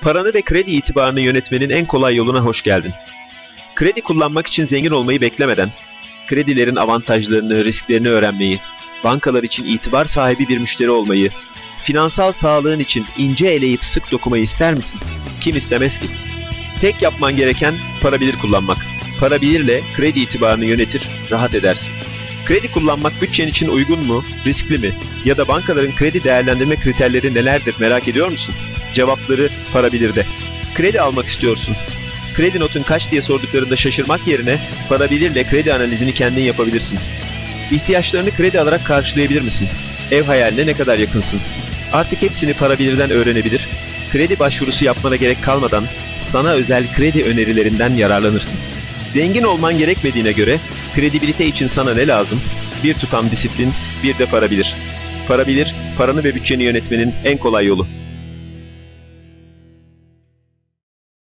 Paranı ve kredi itibarını yönetmenin en kolay yoluna hoş geldin. Kredi kullanmak için zengin olmayı beklemeden, kredilerin avantajlarını, risklerini öğrenmeyi, bankalar için itibar sahibi bir müşteri olmayı, finansal sağlığın için ince eleyip sık dokumayı ister misin? Kim istemez ki? Tek yapman gereken para bilir kullanmak. Para bilirle kredi itibarını yönetir, rahat edersin. Kredi kullanmak bütçen için uygun mu, riskli mi? Ya da bankaların kredi değerlendirme kriterleri nelerdir merak ediyor musun? Cevapları para bilirde. Kredi almak istiyorsun. Kredi notun kaç diye sorduklarında şaşırmak yerine para bilirle kredi analizini kendin yapabilirsin. İhtiyaçlarını kredi alarak karşılayabilir misin? Ev hayaline ne kadar yakınsın? Artık hepsini para bilirden öğrenebilir, kredi başvurusu yapmana gerek kalmadan sana özel kredi önerilerinden yararlanırsın. Zengin olman gerekmediğine göre kredibilite için sana ne lazım? Bir tutam disiplin, bir de para bilir. Para bilir, paranı ve bütçeni yönetmenin en kolay yolu.